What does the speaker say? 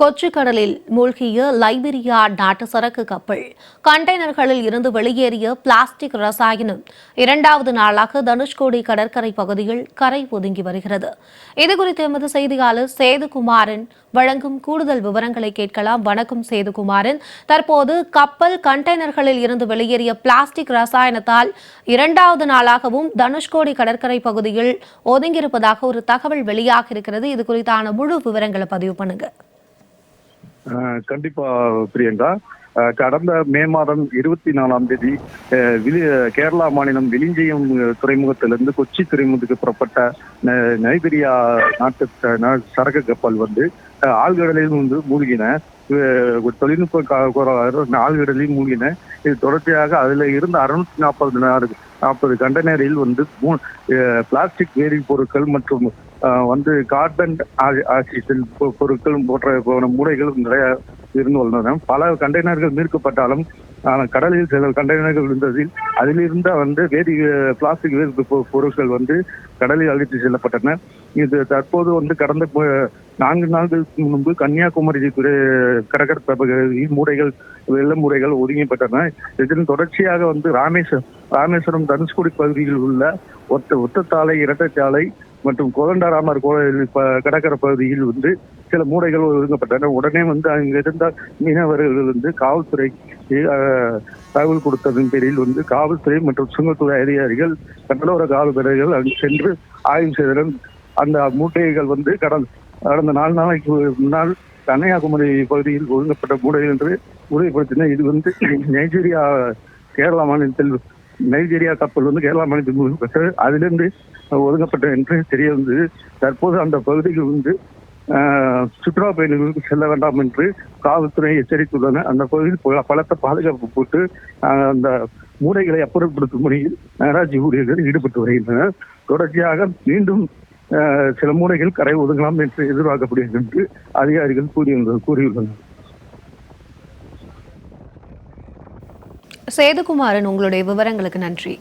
கொச்சி கடலில் மூழ்கிய லைபீரியா நாட்டு சரக்கு கப்பல் கண்டெய்னர்களில் இருந்து வெளியேறிய பிளாஸ்டிக் ரசாயனம். இரண்டாவது நாளாக தனுஷ்கோடி கடற்கரை பகுதியில் கரை ஒதுங்கி வருகிறது. இதுகுறித்து எமது செய்தியாளர் சேதுகுமாரன் வழங்கும் கூடுதல் விவரங்களை கேட்கலாம். வணக்கம் சேதுகுமாரன். தற்போது கப்பல் கண்டெய்னர்களில் இருந்து வெளியேறிய பிளாஸ்டிக் ரசாயனத்தால் இரண்டாவது நாளாகவும் தனுஷ்கோடி கடற்கரை பகுதியில் ஒதுங்கியிருப்பதாக ஒரு தகவல் வெளியாக இருக்கிறது இது குறித்தான முழு விவரங்களை பதிவு பண்ணுங்க. கண்டிப்பா பிரியங்கா. ஆஹ் கடந்த மே மாதம் இருபத்தி நாலாம் தேதி ஆஹ் கேரளா மாநிலம் விலிஞ்சியம் துறைமுகத்திலிருந்து கொச்சி துறைமுகத்துக்கு புறப்பட்ட ந- நைபீரியா நாட்டு சரக்கு கப்பல் வந்து ஆழ்கடலில் வந்து மூழ்கின. தொழில்நுட்ப ஆழ்கடலில் மூழ்கின. இது தொடர்ச்சியாக அதுல இருந்த அறுநூத்தி நாற்பது நாற்பது கண்டெய்னரில் வந்து பிளாஸ்டிக் வேதி பொருட்கள் மற்றும் வந்து கார்பன் ஆக்சிஜன் பொ- பொருட்கள் போன்ற போன மூடைகள் நிறைய இருந்து வந்தன. பல கண்டெய்னர்கள் மீட்கப்பட்டாலும் ஆனால் கடலில் சில கண்டெய்னர்கள் இருந்ததில் அதிலிருந்த வந்து வேதி பிளாஸ்டிக் வேதி பொ- பொருட்கள் வந்து கடலில் அழைத்து செல்லப்பட்டன. இது தற்போது வந்து கடந்த நான்கு நாட்களுக்கு முன்பு கன்னியாகுமரி துறை கடற்கரை மூடைகள் வெள்ள மூடைகள் ஒதுங்கப்பட்டன இதன் தொடர்ச்சியாக வந்து ராமேஸ்வரம் ராமேஸ்வரம் தனுஷ்கோடி பகுதியில் உள்ள ஒத்த ஒத்தத்தாலை இரட்டைச்சாலை மற்றும் கோதண்டராமர் கோயில் ப- கடற்கரை பகுதியில் வந்து சில மூடைகள் ஒதுங்கப்பட்டன உடனே வந்து அங்கிருந்த மீனவர்கள் வந்து காவல்துறை தகவல் கொடுத்ததன் பேரில் வந்து காவல்துறை மற்றும் சுங்கத்துறை அதிகாரிகள் கடலோர காவல்துறைகள் அங்கு சென்று ஆய்வு செய்தனர். அந்த மூட்டைகள் வந்து கடந்த கடந்த நாலு நாளைக்கு முன்னால் கன்னியாகுமரி பகுதியில் ஒதுங்கப்பட்ட மூடைகள் என்று உறுதிப்படுத்தின. இது வந்து நைஜீரியா கேரளா மாநிலத்தில் நைஜீரியா கப்பல் வந்து கேரளா மாநிலத்துக்கு ஒதுக்கப்பட்டது அதிலிருந்து ஒதுங்கப்பட்ட என்று தெரிய வந்தது தற்போது அந்த பகுதியில் வந்து சுற்றுலா பயணிகளுக்கு செல்ல வேண்டாம் என்று காவல்துறை எச்சரித்துள்ளன. அந்த பகுதியில் பலத்த பாதுகாப்பு போட்டு அந்த மூடைகளை அப்புறப்படுத்தும் பணியில் நகராட்சி ஊழியர்கள் ஈடுபட்டு வருகின்றனர். தொடர்ச்சியாக மீண்டும் சில மூடைகள் கரை ஒதுங்கலாம் என்று எதிர்பார்க்கப்படுகிறது என்று அதிகாரிகள் கூறியுள்ளனர் கூறியுள்ளனர். சேதுகுமாரன் உங்களுடைய விவரங்களுக்கு நன்றி.